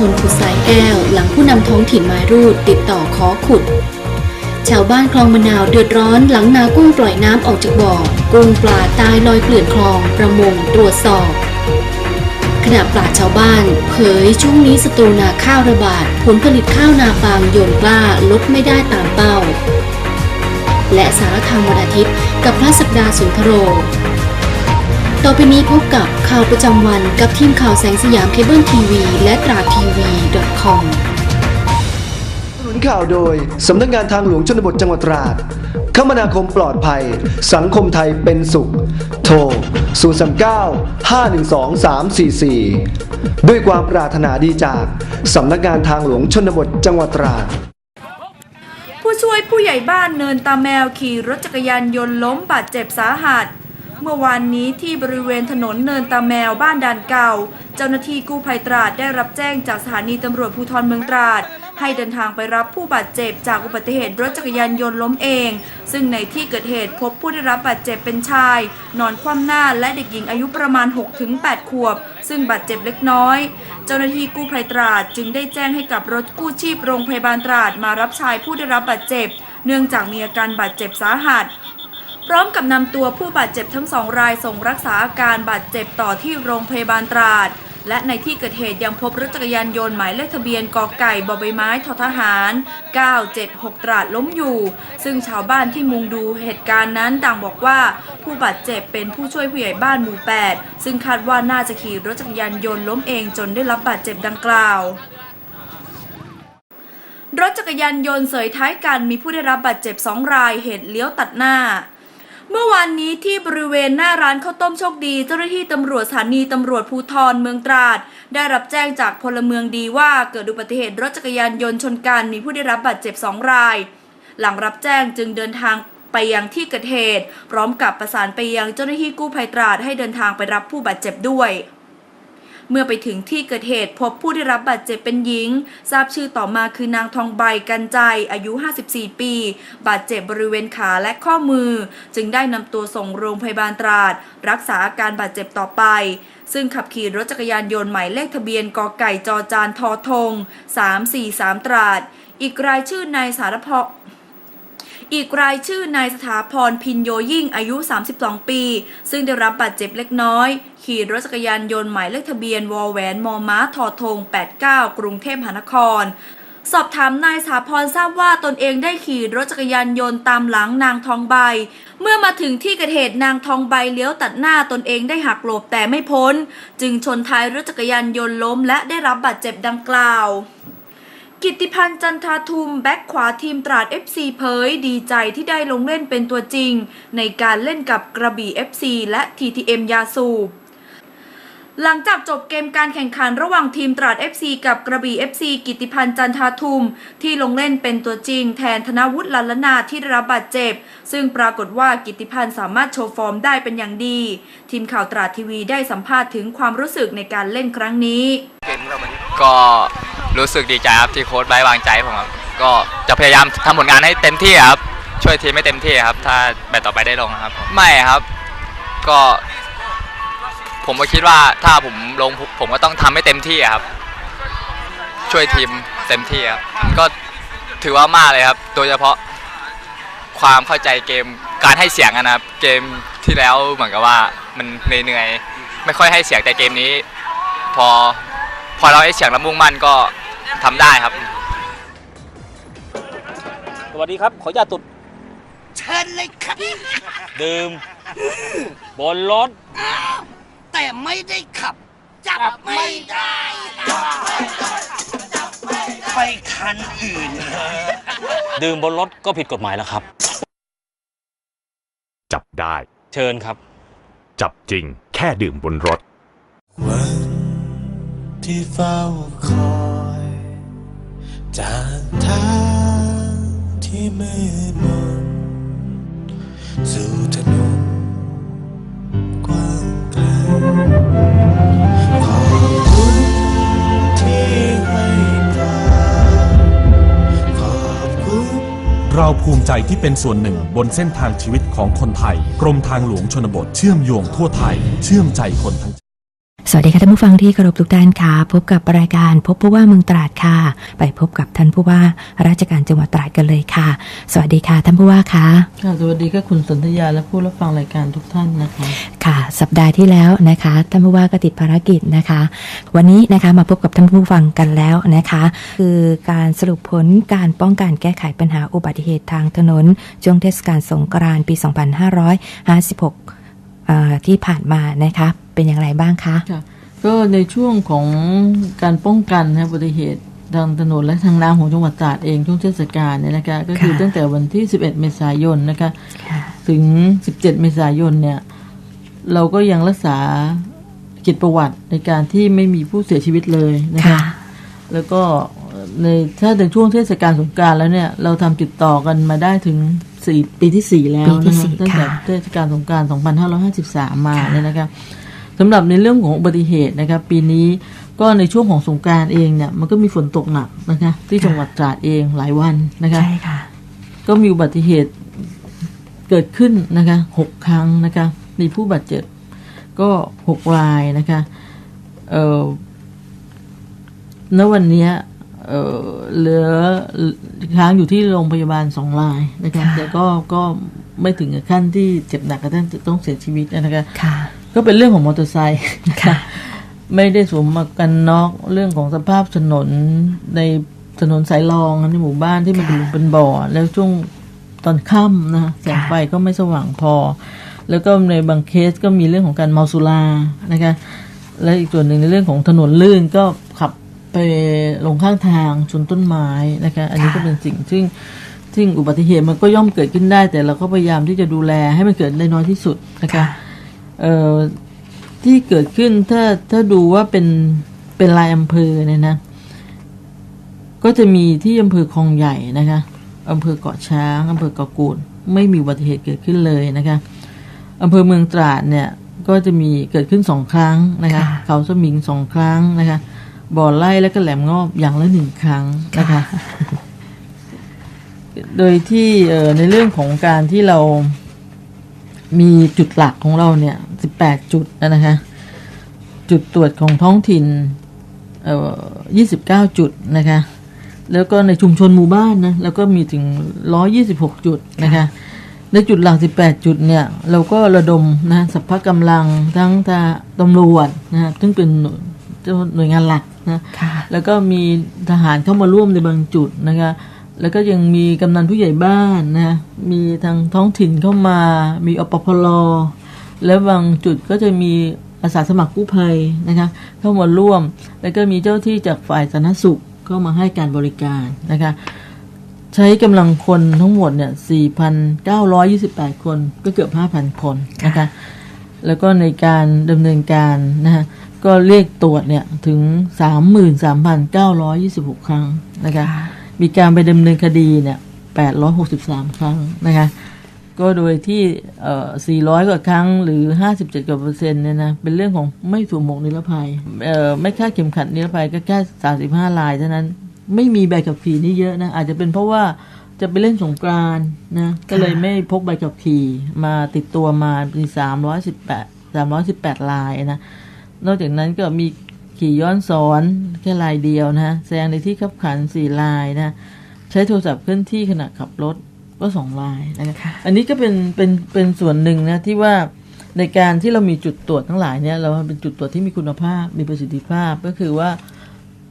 ชนขุดสายแก้ว หลังผู้นำท้องถิ่นไม้รูดติดต่อขอขุด ชาวบ้านคลองมะนาวเดือดร้อนหลังนากุ้งปล่อยน้ำออกจากบ่อ กุ้งปลาตายลอยเกลื่อนคลอง ประมงตรวจสอบ ขณะปราชชาวบ้านเผยช่วงนี้ศัตรูนาข้าวระบาด ผลผลิตข้าวนาปางโยนกล้าลดไม่ได้ตามเป้า และสารคามวันอาทิตย์กับพระศักดาสุนทโร ต่อไปนี้พบกับข่าวประจำวันกับทีมข่าวแสงสยามเคเบิลทีวีและตราทีวี .com สนุนข่าวโดย สำนักงานทางหลวงชนบทจังหวัดตราด คมนาคมปลอดภัย สังคมไทยเป็นสุข โทร 039 512 344 ด้วยความปรารถนาดีจาก สำนักงานทางหลวงชนบทจังหวัดตราดผู้ช่วยผู้ใหญ่บ้านเนินตาแมวขี่รถจักรยานยนต์ล้มบาดเจ็บสาหัส เมื่อวานนี้ที่บริเวณถนนเนินตาแมวบ้านด่านเก่า เจ้าหน้าที่กู้ภัยตราดได้รับแจ้งจากสถานีตำรวจภูธรเมืองตราด ให้เดินทางไปรับผู้บาดเจ็บจากอุบัติเหตุรถจักรยานยนต์ล้มเอง ซึ่งในที่เกิดเหตุพบผู้ได้รับบาดเจ็บเป็นชาย นอนคว่ำหน้าและเด็กหญิงอายุประมาณ 6-8 ขวบ ซึ่งบาดเจ็บเล็กน้อย เจ้าหน้าที่กู้ภัยตราดจึงได้แจ้งให้กับรถกู้ชีพโรงพยาบาลตราดมารับชายผู้ได้รับบาดเจ็บ เนื่องจากมีอาการบาดเจ็บสาหัส ร้อมกับนำตัวผู้บาดเจ็บทั้งสองรายส่งรักษาอาการบาดเจ็บต่อที่โรงพยาบาลตราด และในที่เกิดเหตุยังพบรถจักรยานยนต์หมายเลขทะเบียนกอไก่บอใบไม้ททหาร 976 ตราดล้มอยู่ ซึ่งชาวบ้านที่มุงดูเหตุการณ์นั้นต่างบอกว่าผู้บาดเจ็บเป็นผู้ช่วยผู้ใหญ่บ้านหมู่ 8 ซึ่งคาดว่าน่าจะขี่รถจักรยานยนต์ล้มเองจนได้รับบาดเจ็บดังกล่าวรถจักรยานยนต์เสยท้ายกันมีผู้ได้รับบาดเจ็บสองรายเหตุเลี้ยวตัดหน้า เมื่อวานนี้ที่บริเวณหน้าร้านข้าวต้มโชคดี เจ้าหน้าที่ตำรวจสถานีตำรวจภูธรเมืองตราด ได้รับแจ้งจากพลเมืองดีว่าเกิดอุบัติเหตุรถจักรยานยนต์ชนกันมีผู้ได้รับบาดเจ็บสองราย หลังรับแจ้งจึงเดินทางไปยังที่เกิดเหตุ พร้อมกับประสานไปยังเจ้าหน้าที่กู้ภัยตราดให้เดินทางไปรับผู้บาดเจ็บด้วย เมื่อไปถึงที่เกิดเหตุพบผู้ได้รับบาดเจ็บเป็นหญิง ทราบชื่อต่อมาคือนางทองใบกันใจอายุ 54 ปี บาดเจ็บบริเวณขาและข้อมือ จึงได้นำตัวส่งโรงพยาบาลตราด รักษาอาการบาดเจ็บต่อไป ซึ่งขับขี่รถจักรยานยนต์หมายเลขทะเบียนกอไก่จอจานทอทง 343 ตราด อีกรายชื่อนายสารพ อีกรายชื่อนายสถาพรพินโยยิ่งอายุ 32 ปี ซึ่งได้รับบาดเจ็บเล็กน้อย ขี่รถจักรยานยนต์หมายเลขทะเบียนวอแหวนมอม้าทอทง 89 กรุงเทพมหานครสอบถามนายสถาพรทราบว่าตนเองได้ขี่รถจักรยานยนต์ตามหลังนางทองใบ เมื่อมาถึงที่เกิดเหตุนางทองใบเลี้ยวตัดหน้าตนเองได้หักหลบแต่ไม่พ้น จึงชนท้ายรถจักรยานยนต์ล้มและได้รับบาดเจ็บดังกล่าว กิติพันธ์จันทาทุม แบ็คขวาทีมตราด FC เผย ดีใจที่ได้ลงเล่นเป็นตัวจริง ในการเล่นกับกระบี่ FC และ TTM ยาสูบ หลังจากจบเกมการแข่งขันระหว่างทีมตราด FC กับกระบี่ FC กิตติพันธ์จันทาทุม ที่ลงเล่นเป็นตัวจริง แทนธนวุฒิลัลลนาที่ได้รับบาดเจ็บ ซึ่งปรากฏว่ากิตติพันธ์สามารถโชว์ฟอร์มได้เป็นอย่างดี ทีมข่าวตราดทีวีได้สัมภาษณ์ถึงความรู้สึกในการเล่นครั้งนี้ ก็รู้สึกดีใจครับที่โค้ชไว้วางใจผมครับก็จะพยายามทำผลงานให้เต็มที่ครับช่วยทีมให้เต็มที่ครับ ถ้าแบตต่อไปได้ลงครับ ไม่ครับ ก็ ผมก็คิดว่าถ้าผมลงผมก็ต้องทำให้เต็มที่ครับ ช่วยทีมเต็มที่ครับก็ถือว่ามากเลยครับ โดยเฉพาะความเข้าใจเกมการให้เสียงอะนะครับ เกมที่แล้วเหมือนกับว่ามันเหนื่อยๆไม่ค่อยให้เสียงแต่เกมนี้ พอพอเราให้เสียงและมุ่งมั่นก็ทำได้ครับ สวัสดีครับ ขออนุญาตตุดเชิญเลยครับดื่มบนรถ แต่ไม่ได้ขับ จับไม่ได้ไปคันอื่น ดื่มบนรถก็ผิดกฎหมายแล้วครับ จับได้ เชิญครับ จับจริง แค่ดื่มบนรถ วันที่เฝ้าคอยจากทางที่มืดมนสู่ถนน เราภูมิใจที่เป็นส่วนหนึ่งบนเส้นทางชีวิตของคนไทย กรมทางหลวงชนบทเชื่อมโยงทั่วไทย เชื่อมใจคนทั้ง สวัสดีค่ะท่านผู้ฟังที่เคารพทุกท่านค่ะ พบกับรายการพบผู้ว่าเมืองตราดค่ะ ไปพบกับท่านผู้ว่าราชการจังหวัดตราดกันเลยค่ะ สวัสดีค่ะท่านผู้ว่าค่ะค่ะสวัสดีค่ะคุณสนธยาและผู้รับฟังรายการทุกท่านนะคะ ค่ะ สัปดาห์ที่แล้วนะคะท่านผู้ว่าก็ติดภารกิจนะคะ วันนี้นะคะมาพบกับท่านผู้ฟังกันแล้วนะคะ คือการสรุปผลการป้องกันแก้ไขปัญหาอุบัติเหตุทางถนนช่วงเทศกาลสงกรานต์ปี 2556เอ่อ ที่ผ่านมานะคะเป็นอย่างไรบ้างคะค่ะก็ในช่วงของการป้องกันนะอุบัติเหตุทางถนนและทางน้ำของจังหวัดตราดเองช่วงเทศกาลเนี่ยนะคะก็คือค่ะตั้งแต่วันที่ 11 เมษายนนะคะค่ะถึง 17 เมษายนเนี่ยเราก็ยังรักษากิจประวัติในการที่ไม่มีผู้เสียชีวิตเลยนะคะค่ะแล้วก็ในถ้าในช่วงเทศกาลสงกรารแล้วเนี่ย เราทำติดต่อกันมาได้ถึง สี่ปีที่สี่แล้วปีที่นะคะสี่ตั้งแต่ค่ะเทศกาลสงกราร2553 มาค่ะเนี่ยนะคะสำหรับในเรื่องของอุบัติเหตุนะคะปีนี้ก็ในช่วงของสงกรารเองเนี่ยมันก็มีฝนตกหนักนะคะที่จังหวัดตราดเองหลายวันนะคะใช่ค่ะ ก็มีอุบัติเหตุเกิดขึ้นนะคะหกครั้งนะคะมีผู้บาดเจ็บก็หกรายนะคะเอ่อณวันเนี้ย เอ่อเหลือค้างอยู่ที่โรงพยาบาลสองรายนะคะค่ะแต่ก็ก็ไม่ถึงกับขั้นที่เจ็บหนักกระทั่งจะต้องเสียชีวิตนะคะค่ะ ก็เป็นเรื่องของมอเตอร์ไซค์นะคะไม่ได้สวมหมวกกันน็อกเรื่องของสภาพถนนในถนนสายรองในหมู่บ้านที่มันเป็นหลุมเป็นบ่อ แล้วช่วงตอนค่ำนะแสงไฟก็ไม่สว่างพอ แล้วก็ในบางเคสก็มีเรื่องของการเมาสุรานะคะและอีกส่วนหนึ่งในเรื่องของถนนลื่นก็ขับ ไปลงข้างทางชนต้นไม้นะคะอันนี้ก็เป็นสิ่งซึ่งซึ่งอุบัติเหตุมันก็ย่อมเกิดขึ้นได้ แต่เราก็พยายามที่จะดูแลให้มันเกิดได้น้อยที่สุดนะคะเอ่อที่เกิดขึ้นถ้าถ้าดูว่าเป็นเป็นรายอำเภอเนี่ยนะ ก็จะมีที่อำเภอคลองใหญ่นะคะอำเภอเกาะช้างอำเภอเกาะกูดไม่มีอุบัติเหตุเกิดขึ้นเลยนะคะอำเภอเมืองตราดเนี่ยก็จะมีเกิดขึ้นสองครั้งนะคะค่ะเขาสมิงสองครั้งนะคะ บ่อไร่และก็แหลมงอบอย่างละหนึ่งครั้งนะคะ โดยที่เอ่อในเรื่องของการที่เรามีจุดหลักของเราเนี่ย18จุดนะคะ จุดตรวจของท้องถิ่นเอ่อ29จุดนะคะ แล้วก็ในชุมชนหมู่บ้านนะ แล้วก็มีถึง126จุดนะคะ ในจุดหลัก18จุดเนี่ย เราก็ระดมนะสัพพะกำลังทั้งตาตำรวจนะฮะซึ่งเป็น หน่วยหน่วยงานหลักนะค่ะแล้วก็มีทหารเข้ามาร่วมในบางจุดนะคะแล้วก็ยังมีกำนันผู้ใหญ่บ้านนะมีทางท้องถิ่นเข้ามา มีอปพลแล้วบางจุดก็จะมีอาสาสมัครกู้ภัยนะคะเข้ามาร่วม แล้วก็มีเจ้าที่จากฝ่ายสาธารณสุขเข้ามาให้การบริการนะคะใช้กำลังคนทั้งหมดเนี่ย 4,928 คนก็เกือบ 5,000 คนนะคะ แล้วก็ในการดำเนินการนะฮะก็เรียกตรวจเนี่ยถึง 33,926 ครั้งนะคะมีการไปดำเนินคดีเนี่ย 863 ครั้งนะคะก็โดยที่เอ่อ400 กว่าครั้งหรือ 57 กว่าเปอร์เซ็นต์เนี่ยนะเป็นเรื่องของไม่สวมหมวกนิรภัยเอ่อไม่คาดเข็มขัดนิรภัยก็แค่ 35 ลายเท่านั้น ไม่มีใบขับขี่นี่เยอะนะอาจจะเป็นเพราะว่า จะไปเล่นสงกรานต์นะ ก็เลยไม่พกใบขับขี่มาติดตัวมามี318 318ลายนะ นอกจากนั้นก็มีขี่ย้อนสอนแค่ลายเดียวนะฮะแซงในที่ขับขันสี่ลายนะ ใช้โทรศัพท์เคลื่อนที่ขณะขับรถก็สองลายนะคะอันนี้ก็เป็นเป็นเป็นส่วนหนึ่งนะที่ว่าในการที่เรามีจุดตรวจทั้งหลายเนี่ยเราเป็นจุดตรวจที่มีคุณภาพมีประสิทธิภาพก็คือว่า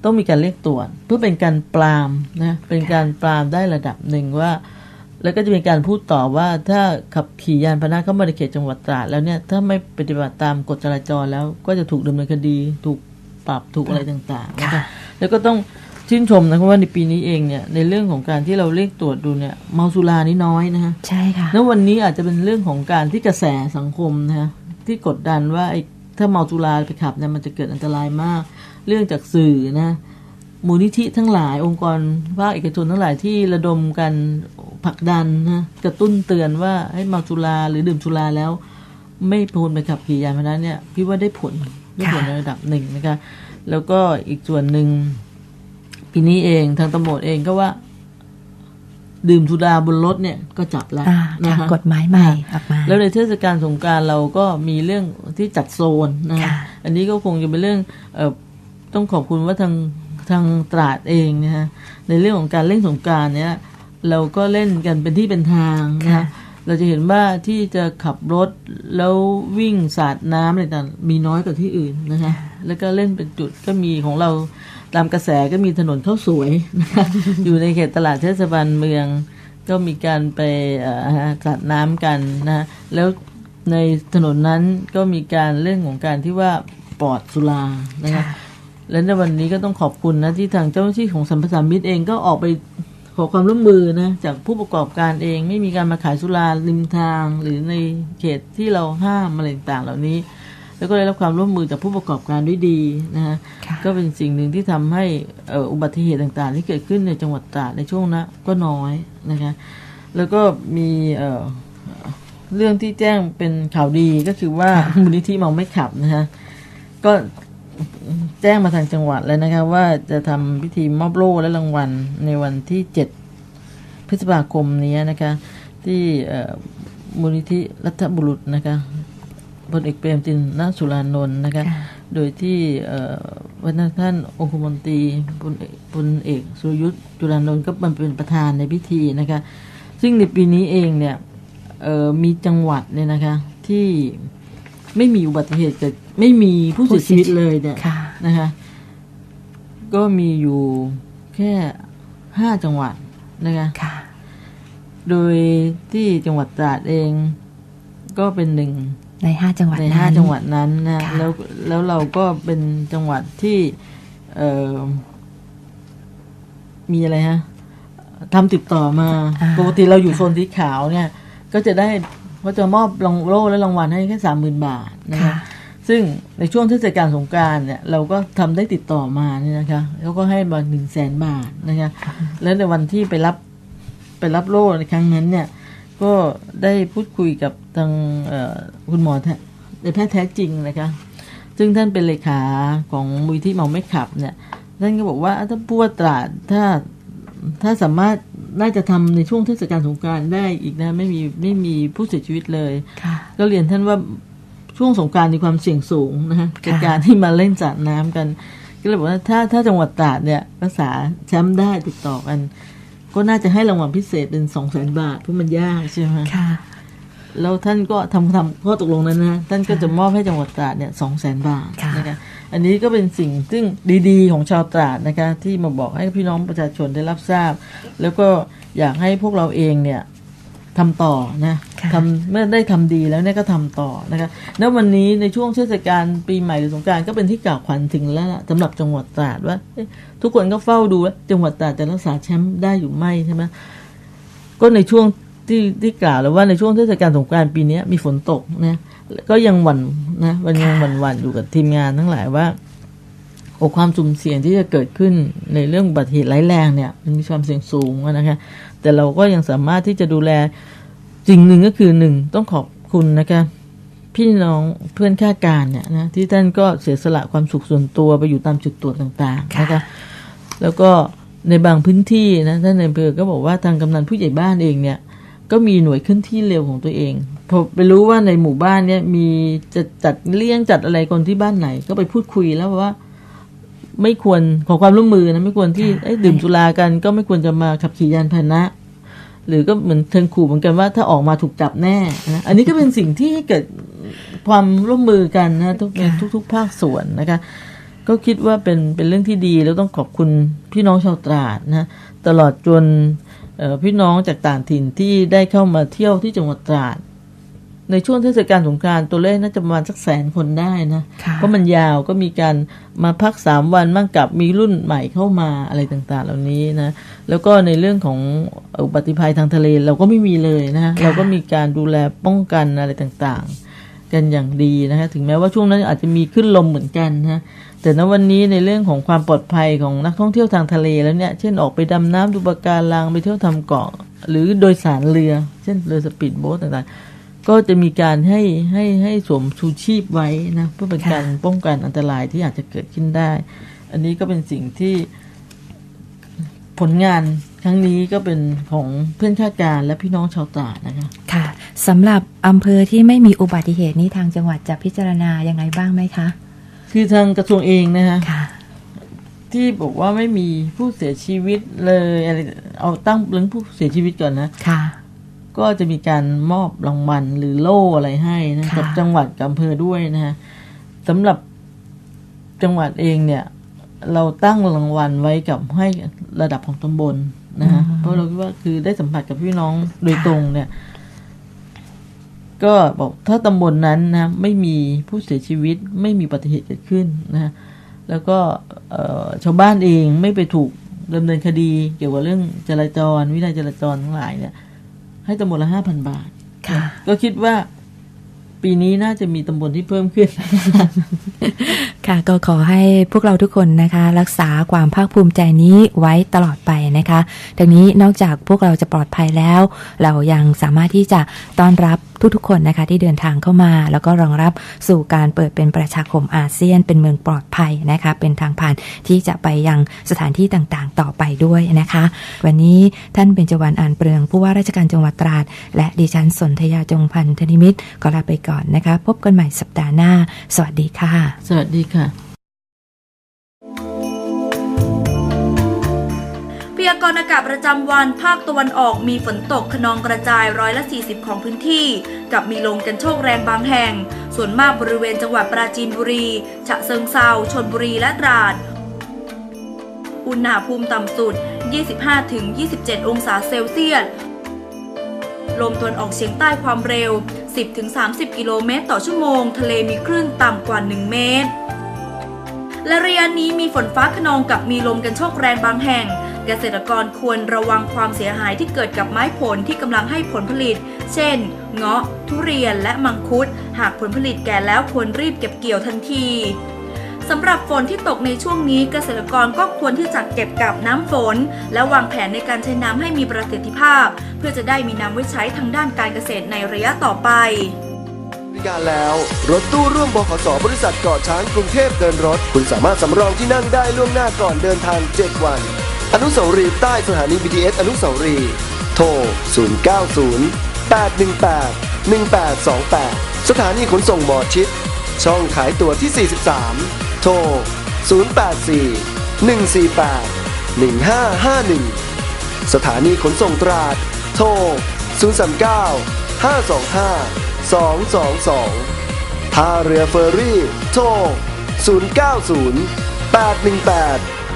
ต้องมีการเรียกตรวจเพื่อเป็นการปรามนะเป็นการปรามได้ระดับหนึ่งว่า แล้วก็จะมีการพูดต่อว่าถ้าขับขี่ยานพาหนะเข้ามาในเขตจังหวัดตราดแล้วเนี่ยถ้าไม่ปฏิบัติตามกฎจราจรแล้วก็จะถูกดำเนินคดีถูกปรับถูกอะไรต่างๆนะคะแล้วก็ต้องชื่นชมนะเพราะว่าในปีนี้เองเนี่ยในเรื่องของการที่เราเรียกตรวจดูเนี่ยเมาสุรานี่น้อยนะคะใช่ค่ะแล้ววันนี้อาจจะเป็นเรื่องของการที่กระแสสังคมนะฮะที่กดดันว่าไอ้ถ้าเมาสุราไปขับเนี่ยมันจะเกิดอันตรายมาก เรื่องจากสื่อนะมูลนิธิทั้งหลายองค์กรภาคเอกชนทั้งหลายที่ระดมกันผลักดันนะกระตุ้นเตือนว่าให้เมาสุราหรือดื่มสุราแล้ว ไม่ควรไปขับขี่ยานพาหนะเนี่ยพี่ว่าได้ผลได้ผลในระดับหนึ่งนะคะแล้วก็อีกส่วนหนึ่งปีนี้เองทางตำรวจเองก็ว่า ดื่มสุราบนรถเนี่ยก็จับแล้วอ่านะค่ะคะกฎหมายใหม่ออกมาแล้วในเทศกาลสงกรารเราก็มีเรื่องที่จัดโซนนะค่ะอันนี้ก็คงจะเป็นเรื่องเออ ต้องขอบคุณว่าทางทางตราดเองนะฮะในเรื่องของการเล่นสงกรารเนี่ยเราก็เล่นกันเป็นที่เป็นทางนะค่ะฮะเราจะเห็นว่าที่จะขับรถแล้ววิ่งสาดน้ำอะไรต่างมีน้อยกว่าที่อื่นนะคะแล้วก็เล่นเป็นจุดก็มีของเราตามกระแสก็มีถนนข้าวสวยนะคะอยู่ในเขตตลาดเทศบาลเมือง ก็มีการไปเอ่อฮะสาดน้ำกันนะแล้วในถนนนั้นก็มีการเรื่องของการที่ว่าปลอดสุรานะคะค่ะ และในวันนี้ก็ต้องขอบคุณนะที่ทางเจ้าหน้าที่ของสัมปทานมิตรเองก็ออกไปขอความร่วมมือนะจากผู้ประกอบการเอง ไม่มีการมาขายสุราริมทาง หรือในเขตที่เราห้ามอะไรต่างๆเหล่านี้ แล้วก็ได้รับความร่วมมือจากผู้ประกอบการด้วยดีนะฮะค่ะก็เป็นสิ่งหนึ่งที่ทำให้เอ่ออุบัติเหตุต่างๆ ที่เกิดขึ้นในจังหวัดตราดในช่วงนั้นก็น้อยนะคะแล้วก็มีเอ่อเรื่องที่แจ้งเป็นข่าวดีก็คือว่ามูลนิธิเมาไม่ขับนะฮะก็ แจ้งมาทางจังหวัดแล้วนะคะว่าจะทำพิธีมอบโล่และรางวัลในวันที่ 7 พฤษภาคมนี้นะคะ ที่เอ่อมูลนิธิรัฐบุรุษนะคะพลเอกเปรมตินนาสุรานนท์นะคะค่ะโดยที่เอ่อวันท่านองคมนตรีพลเอกพลเอกสุรยุทธ์จุลานนท์ก็มาเป็นประธานในพิธีนะคะ ซึ่งในปีนี้เองเนี่ยเอ่อมีจังหวัดเนี่ยนะคะที่ไม่มีอุบัติเหตุเกิด ไม่มีผู้เสียชีวิตเลยเนี่ยค่ะนะคะ ก็มีอยู่แค่ห้าจังหวัดนะคะค่ะโดยที่จังหวัดตราดเองก็เป็นหนึ่งในห้าจังหวัดในนั้นห้าจังหวัดนั้นนะค่ะแล้วแล้วเราก็เป็นจังหวัดที่เอ่อมีอะไรฮะทำติดต่อมาอ่าปกติเราอยู่โซนสีขาวเนี่ย ก็จะได้ก็จะมอบรางโล่และรางวัลให้แค่สามหมื่นบาทนะคะค่ะ ซึ่งในช่วงเทศกาลสงกรารเนี่ยเราก็ทำได้ติดต่อมาเนี่ยนะคะแล้วก็ให้มาหนึ่งแสนบาทนะคะแล้วในวันที่ไปรับไปรับโล่ในครั้งนั้นเนี่ยก็ได้พูดคุยกับทางเอ่อคุณหมอแท้ในแพทย์แท้จริงนะคะซึ่งท่านเป็นเลขาของมูลที่เมาไม่ขับเนี่ยท่านก็บอกว่าถ้าผู้ว่าตราดถ้าถ้าสามารถน่าจะทำในช่วงเทศกาลสงกรารได้อีกนะไม่มีไม่มีผู้เสียชีวิตเลยค่ะก็เรียนท่านว่า ช่วงสงกรารมีความเสี่ยงสูงนะฮะค่ะกับการที่มาเล่นสาดน้ำกัน ก็เลยบอกว่าถ้าถ้าจังหวัดตราดเนี่ยรักษาแชมป์ได้ติดต่อกัน ก็น่าจะให้รางวัลพิเศษเป็นสองแสนบาทเพราะมันยากใช่ไหมค่ะแล้วท่านก็ทำทำข้อตกลงนั้นนะท่านก็จะมอบให้จังหวัดตราดเนี่ยสองแสนบาทค่ะนะคะอันนี้ก็เป็นสิ่งซึ่งดีๆ ของชาวตราดนะคะที่มาบอกให้พี่น้องประชาชนได้รับทราบ แล้วก็อยากให้พวกเราเองเนี่ย ทำต่อนะค่ะทำเมื่อได้ทำดีแล้วเนี่ยก็ทำต่อนะคะแล้ววันนี้ในช่วงเทศกาลปีใหม่หรือสงกรารก็เป็นที่กล่าวขวัญถึงแล้วล่ะสำหรับจังหวัดตราดว่าเอ๊ะทุกคนก็เฝ้าดูว่าจังหวัดตราดจะรักษาแชมป์ได้อยู่ไหมใช่ไหมก็ในช่วงที่ที่กล่าวแล้วว่าในช่วงเทศกาลสงกรานต์ปีนี้มีฝนตกนะก็ยังหวั่นนะมันยังหวั่นหวั่นๆอยู่กับทีมงานทั้งหลายว่าโอ้ความสุ่มเสี่ยงที่จะเกิดขึ้นในเรื่องอุบัติเหตุร้ายแรงเนี่ยมันมีความเสี่ยงสูงอะนะคะ แต่เราก็ยังสามารถที่จะดูแลสิ่งหนึ่งก็คือหนึ่งต้องขอบคุณนะคะพี่น้องเพื่อนข้าการเนี่ยนะที่ท่านก็เสียสละความสุขส่วนตัวไปอยู่ตามจุดตรวจต่างๆนะคะแล้วก็ในบางพื้นที่นะท่านในอำเภอก็บอกว่าทางกำนันผู้ใหญ่บ้านเองเนี่ย ก็มีหน่วยขึ้นที่เร็วของตัวเองพอไปรู้ว่าในหมู่บ้านเนี่ยมีจะจัดเลี้ยงจัดอะไรคนที่บ้านไหน ก็ไปพูดคุยแล้วว่า ไม่ควรขอความร่วมมือนะไม่ควรที่เอ้ยดื่มสุรากัน ก็ไม่ควรจะมาขับขี่ยานพาหนะ หรือก็เหมือนเทิงขู่เหมือนกันว่าถ้าออกมาถูกจับแน่นะอันนี้ก็เป็นสิ่งที่ให้เกิดความร่วมมือกันนะทุกในทุกๆภาคส่วนนะคะ ก็คิดว่าเป็นเป็นเรื่องที่ดีแล้วต้องขอบคุณพี่น้องชาวตราดนะตลอดจนเอ่อพี่น้องจากต่างถิ่นที่ได้เข้ามาเที่ยวที่จังหวัดตราด ในช่วงเทศกาลสงกรานต์ตัวเลขน่าจะประมาณสักแสนคนได้นะค่ะเพราะมันยาวก็มีการมาพักสามวันมั่งกับมีรุ่นใหม่เข้ามาอะไรต่างๆ เหล่านี้นะแล้วก็ในเรื่องของอุบัติภัยทางทะเลเราก็ไม่มีเลยนะค่ะเราก็มีการดูแลป้องกันอะไรต่างๆ กันอย่างดีนะคะถึงแม้ว่าช่วงนั้นอาจจะมีขึ้นลมเหมือนกันนะแต่ณวันนี้ในเรื่องของความปลอดภัยของนักท่องเที่ยวทางทะเลแล้วเนี่ย เช่นออกไปดำน้ำดูปะการังไปเที่ยวทำเกาะ หรือโดยสารเรือ เช่นเรือสปีดโบ๊ทต่างๆ ก็จะมีการให้ให้ให้สวมชูชีพไว้นะเพื่อเป็นการป้องกันอันตรายที่อาจจะเกิดขึ้นได้ อันนี้ก็เป็นสิ่งที่ผลงานครั้งนี้ก็เป็นของเพื่อนข้าการและพี่น้องชาวตราดนะคะ ค่ะสำหรับอำเภอที่ไม่มีอุบัติเหตุนี้ทางจังหวัดจะพิจารณายังไงบ้างไหมคะ คือทางกระทรวงเองนะคะค่ะที่บอกว่าไม่มีผู้เสียชีวิตเลยอะไรเอาตั้งเรื่องผู้เสียชีวิตก่อนนะ ค่ะ ก็จะมีการมอบรางวัลหรือโล่อะไรให้นะค่ะกับจังหวัดกับอำเภอด้วยนะฮะสำหรับจังหวัดเองเนี่ย เราตั้งรางวัลไว้กับให้ระดับของตำบลนะฮะเพราะเราคิดว่าคือได้สัมผัสกับพี่น้องโดยตรงเนี่ย ก็บอกถ้าตำบลนั้นนะ ไม่มีผู้เสียชีวิตไม่มีอุบัติเหตุเกิดขึ้นนะฮะแล้วก็เอ่อชาวบ้านเองไม่ไปถูกดำเนินคดีเกี่ยวกับเรื่องจราจร วินัยจราจรทั้งหลายเนี่ย ให้ตำบลละห้าพันบาท ค่ะ ก็คิดว่าปีนี้น่าจะมีตำบลที่เพิ่มขึ้น ค่ะ ก็ขอให้พวกเราทุกคนนะคะ รักษาความภาคภูมิใจนี้ไว้ตลอดไปนะคะดังนี้นอกจากพวกเราจะปลอดภัยแล้ว เรายังสามารถที่จะต้อนรับ ทุกๆ คนนะคะที่เดินทางเข้ามา แล้วก็รองรับสู่การเปิดเป็นประชาคมอาเซียน เป็นเมืองปลอดภัยนะคะเป็นทางผ่านที่จะไปยังสถานที่ต่างๆ ต่อไปด้วยนะคะ วันนี้ท่านเบญจวรรณอ่านเปลืองผู้ว่าราชการจังหวัดตราด และดิฉันสนธยาจงพันธนิมิตรก็ลาไปก่อนนะคะ พบกันใหม่สัปดาห์หน้า สวัสดีค่ะ สวัสดีค่ะ ยากรณ์อากาศประจำวันภาคตะวันออกมีฝนตกขนองกระจายร้อยละ 40 ของพื้นที่ กับมีลมกันโชกแรงบางแห่ง ส่วนมากบริเวณจังหวัดปราจีนบุรี ฉะเชิงเซาชนบุรีและตราด อุณหภูมิต่ำสุด 25-27 องศาเซลเซียสลมตะวันออกเฉียงใต้ความเร็ว 10-30 กิโลเมตรต่อชั่วโมง ทะเลมีคลื่นต่ำกว่า 1 เมตร และระยะนี้มีฝนฟ้าขนองกับมีลมกันโชกแรงบางแห่ง เกษตรกรควรระวังความเสียหายที่เกิดกับไม้ผลที่กำลังให้ผลผลิต เช่น เงาะ ทุเรียนและมังคุด หากผลผลิตแก่แล้วควรรีบเก็บเกี่ยวทันทีสำหรับฝนที่ตกในช่วงนี้เกษตรกรก็ควรที่จะเก็บกับน้ำฝน และวางแผนในการใช้น้ำให้มีประสิทธิภาพ เพื่อจะได้มีน้ำไว้ใช้ทางด้านการเกษตรในระยะต่อไปบริการแล้ว รถตู้ร่วมบขสบริษัทเกาะช้างกรุงเทพเดินรถ คุณสามารถสำรองที่นั่งได้ล่วงหน้าก่อนเดินทาง 7 วัน อนุสาวรีย์ใต้สถานี BTS อนุสาวรีย์โทร 090 818 1828 สถานีขนส่งหมอชิด ช่องขายตั๋วที่ 43 โทร 084 148 1551 สถานีขนส่งตราด โทร 039 525 222 ท่าเรือเฟอร์รี่ โทร 090 818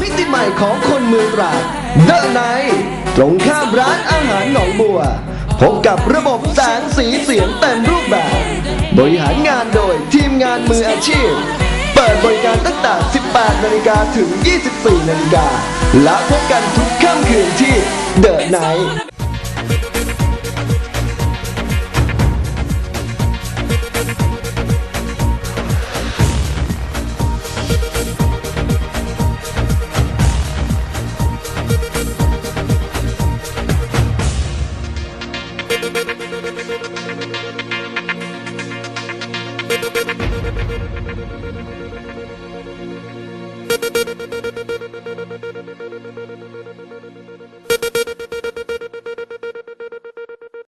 มิติใหม่ของคนเมืองตราดเดอะไนตรงข้ามร้านอาหารหนองบัว พบกับระบบแสงสีเสียงเต็มรูปแบบ บริหารงานโดยทีมงานมืออาชีพ เปิดบริการตั้งแต่ 18 นาฬิกาถึง 24 นาฬิกาและพบกันทุกค่ำคืนที่เดอะไน